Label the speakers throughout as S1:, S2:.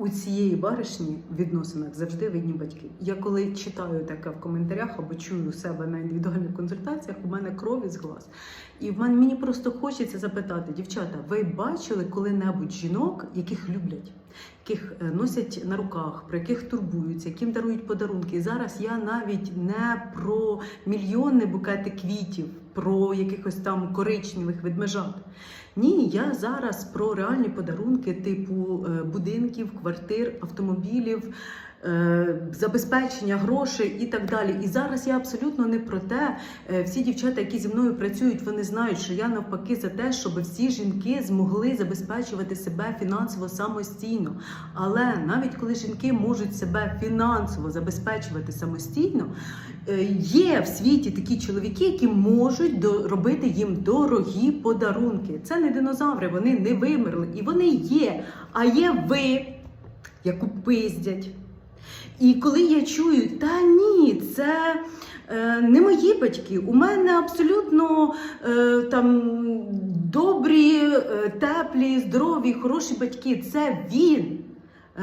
S1: У цієї баришні в відносинах завжди видні батьки. Я коли читаю таке в коментарях або чую у себе на індивідуальних консультаціях, у мене кров із глаз. І в мене мені просто хочеться запитати, дівчата, ви бачили коли-небудь жінок, яких люблять, яких е, носять на руках, про яких турбуються, яким дарують подарунки? І зараз я навіть не про мільйонні букети квітів, про якихось там коричневих ведмежат. Ні, я зараз про реальні подарунки типу е, будинків, квартир, автомобілів, забезпечення грошей і так далі. І зараз я абсолютно не про те. Е, Всі дівчата, які зі мною працюють, вони знають, що я навпаки за те, щоб всі жінки змогли забезпечувати себе фінансово самостійно. Але навіть коли жінки можуть себе фінансово забезпечувати самостійно, е, є в світі такі чоловіки, які можуть робити їм дорогі подарунки. Це не динозаври, вони не вимерли, і вони є. А є ви, яку пиздять. І коли я чую, та ні, це е, не мої батьки. У мене абсолютно е, там добрі, е, теплі, здорові, хороші батьки. Це він.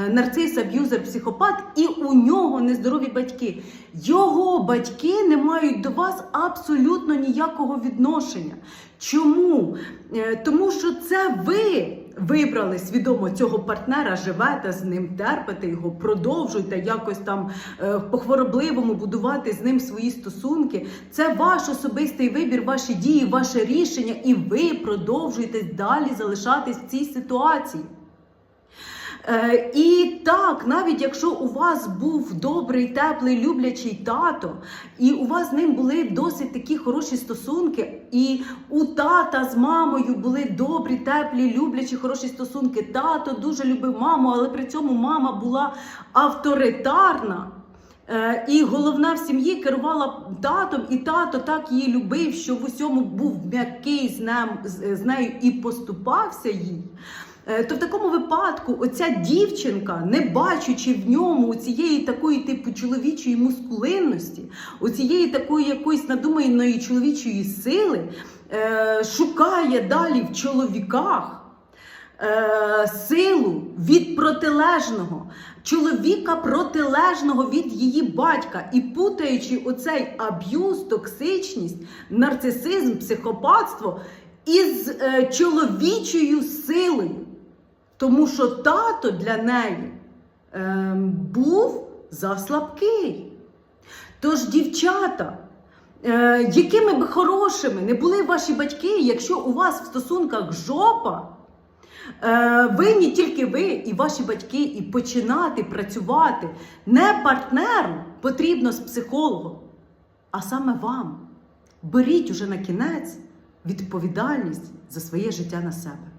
S1: Е, Нарцис, аб'юзер, психопат, і у нього нездорові батьки. Його батьки не мають до вас абсолютно ніякого відношення. Чому? Е, Тому що це ви вибрали свідомо цього партнера, живете з ним, терпите його, продовжуйте якось там е, по хворобливому будувати з ним свої стосунки. Це ваш особистий вибір, ваші дії, ваше рішення, і ви продовжуєте далі залишатись в цій ситуації. Е, і так, навіть якщо у вас був добрий, теплий, люблячий тато, і у вас з ним були досить такі хороші стосунки, і у тата з мамою були добрі, теплі, люблячі, хороші стосунки. Тато дуже любив маму, але при цьому мама була авторитарна. Е, І головна в сім'ї керувала татом, і тато так її любив, що в усьому був м'який з, нею і поступався їй. Е, То в такому випадку оця дівчинка, не бачучи в ньому цієї такої типу чоловічої мускулинності, оцієї такої якоїсь надуманої чоловічої сили, е, шукає далі в чоловіках е, силу від протилежного, чоловіка протилежного від її батька, і путаючи оцей аб'юз, токсичність, нарцисизм, психопатство із чоловічою силою. Тому що тато для неї е, був заслабкий. Тож, дівчата, е, якими б хорошими не були ваші батьки, якщо у вас в стосунках жопа, е, винні тільки ви і ваші батьки, і починати працювати не партнеру потрібно з психологом, а саме вам. Беріть уже на кінець відповідальність за своє життя на себе.